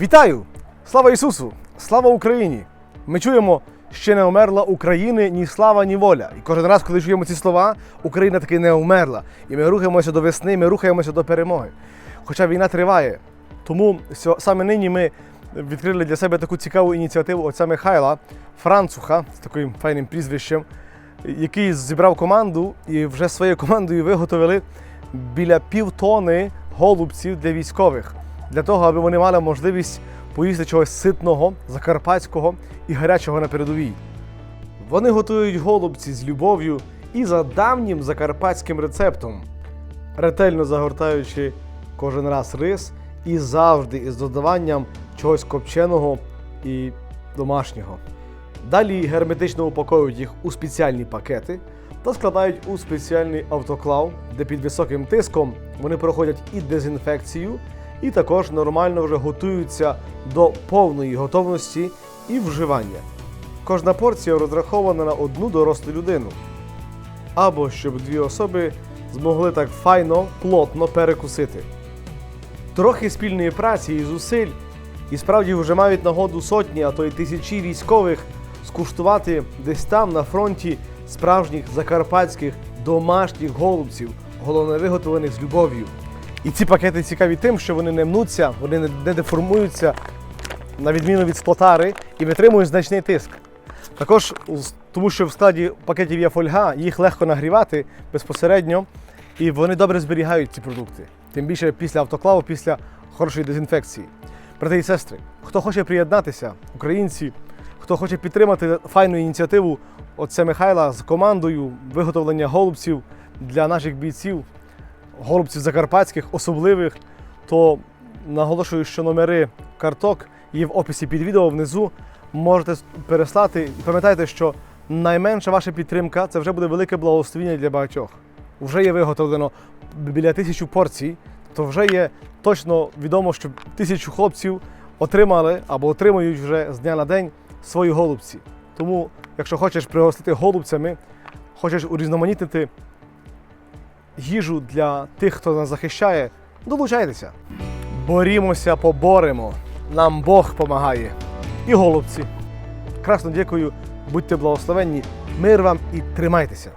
Вітаю! Слава Ісусу! Слава Україні! Ми чуємо, ще не вмерла України ні слава, ні воля. І кожен раз, коли чуємо ці слова, Україна таки не вмерла. І ми рухаємося до весни, ми рухаємося до перемоги. Хоча війна триває. Тому саме нині ми відкрили для себе таку цікаву ініціативу отця Михайла Француха з таким файним прізвищем, який зібрав команду і вже своєю командою виготовили біля півтони голубців для військових, для того, аби вони мали можливість поїсти чогось ситного, закарпатського і гарячого на передовій. Вони готують голубці з любов'ю і за давнім закарпатським рецептом, ретельно загортаючи кожен раз рис і завжди із додаванням чогось копченого і домашнього. Далі герметично упаковують їх у спеціальні пакети та складають у спеціальний автоклав, де під високим тиском вони проходять і дезінфекцію, і також нормально вже готуються до повної готовності і вживання. Кожна порція розрахована на одну дорослу людину. Або щоб дві особи змогли так файно, плотно перекусити. Трохи спільної праці і зусиль, і справді вже мають нагоду сотні, а то й тисячі військових скуштувати десь там на фронті справжніх закарпатських домашніх голубців, головне виготовлених з любов'ю. І ці пакети цікаві тим, що вони не мнуться, вони не- деформуються, на відміну від сплотари, і витримують значний тиск. Також тому, що в складі пакетів є фольга, їх легко нагрівати безпосередньо, і вони добре зберігають ці продукти. Тим більше після автоклаву, після хорошої дезінфекції. Брати і сестри, хто хоче приєднатися, українці, хто хоче підтримати файну ініціативу отця Михайла з командою виготовлення голубців для наших бійців, голубців закарпатських, особливих, то наголошую, що номери карток є в описі під відео внизу. Можете переслати. Пам'ятайте, що найменша ваша підтримка це вже буде велике благословіння для багатьох. Вже є виготовлено біля тисячі порцій, то вже є точно відомо, що тисячу хлопців отримали або отримують вже з дня на день свої голубці. Тому, якщо хочеш пригостити голубцями, хочеш урізноманітнити їжу для тих, хто нас захищає, долучайтеся. Борімося, поборемо. Нам Бог помагає. І голубці. Красно дякую, будьте благословенні, мир вам і тримайтеся.